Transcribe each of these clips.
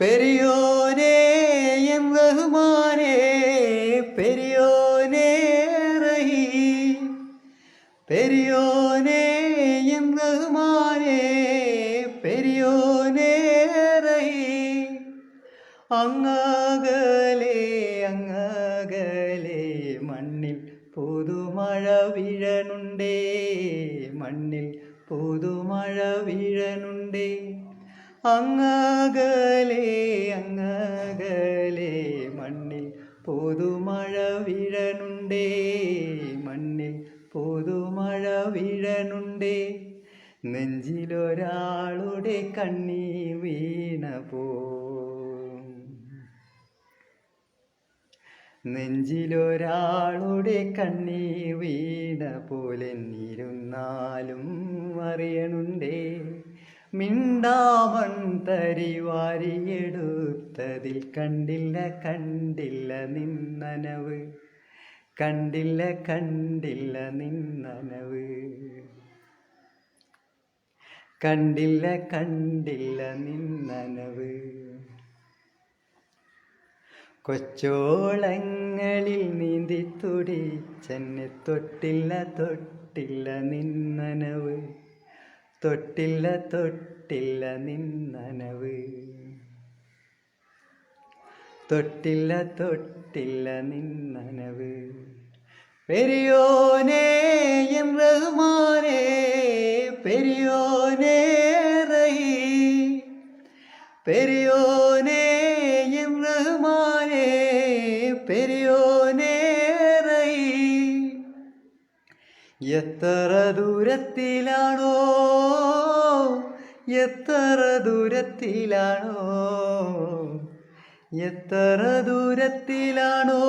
പെരിയോനേ M ബഹുമാനെ പെരിയോനെ റഹീ. പെരിയോനെ M ബഹുമാനെ പെരിയോനെ റഹീ. അങ്ങകലെ അങ്ങകലെ മണ്ണിൽ പുതുമഴ വീഴനുണ്ടേ മണ്ണിൽ പുതുമഴ വീഴനുണ്ടേ അങ്ങകലെ അങ്ങകലെ മണ്ണിൽ പുതുമഴ വീഴനുണ്ടേ മണ്ണിൽ പുതുമഴ വീഴനുണ്ടേ നെഞ്ചിലൊരാളുടെ കണ്ണി വീണ പോ നെഞ്ചിലൊരാളുടെ കണ്ണി വീണ പോലെ നിരുന്നാലും അറിയണുണ്ടേ. മിണ്ടാമൺ തരി വാരിയെടുത്തതിൽ കണ്ടില്ല കണ്ടില്ല നിന്നനവ്. കണ്ടില്ല കണ്ടില്ല നിന്നനവ്. കണ്ടില്ല കണ്ടില്ല നിന്നനവ്. കൊച്ചോളങ്ങളിൽ നീന്തി തുടിച്ചെന്നെ തൊട്ടില്ല തൊട്ടില്ല നിന്നനവ്. തൊട്ടില്ല തൊട്ടില്ല നിന്നനവ്. തൊട്ടില്ല തൊട്ടില്ല നിന്നനവ്. പെരിയോനേ എം റഹ്മാനേ പെരിയോനേ റഹി. പെരിയോനേ എം റഹ്മാനേ പെരിയോനേ എത്ര ദൂരത്തിലാണോ? എത്ര ദൂരത്തിലാണോ? എത്ര ദൂരത്തിലാണോ?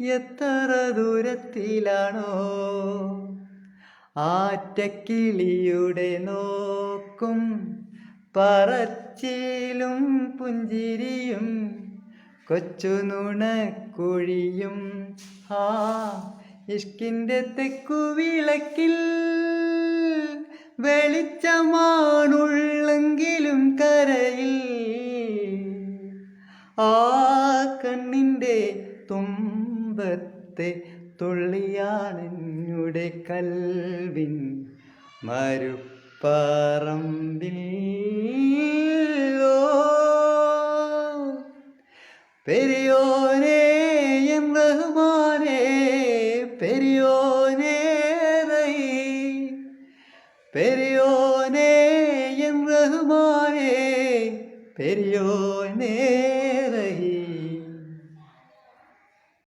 എത്ര ദൂരത്തിലാണോ? ആറ്റക്കിളിയുടെ നോക്കും പറച്ചിലും പുഞ്ചിരിയും കൊച്ചു നുണക്കുഴിയും. ആ ഇഷ്കിന്റെ തെക്കുവിളക്കിൽ വെളിച്ചമാണുള്ളെങ്കിലും കരയിൽ. ആ കണ്ണിന്റെ തുമ്പത്തെ തുള്ളിയാണെന്നുടെ കൽവിൻ മരുപ്പറമ്പിൽ. പെരിയോനേ എം റഹ്മാനേ പെരിയോനേ എം റഹ്മാനേ പെരിയോനേ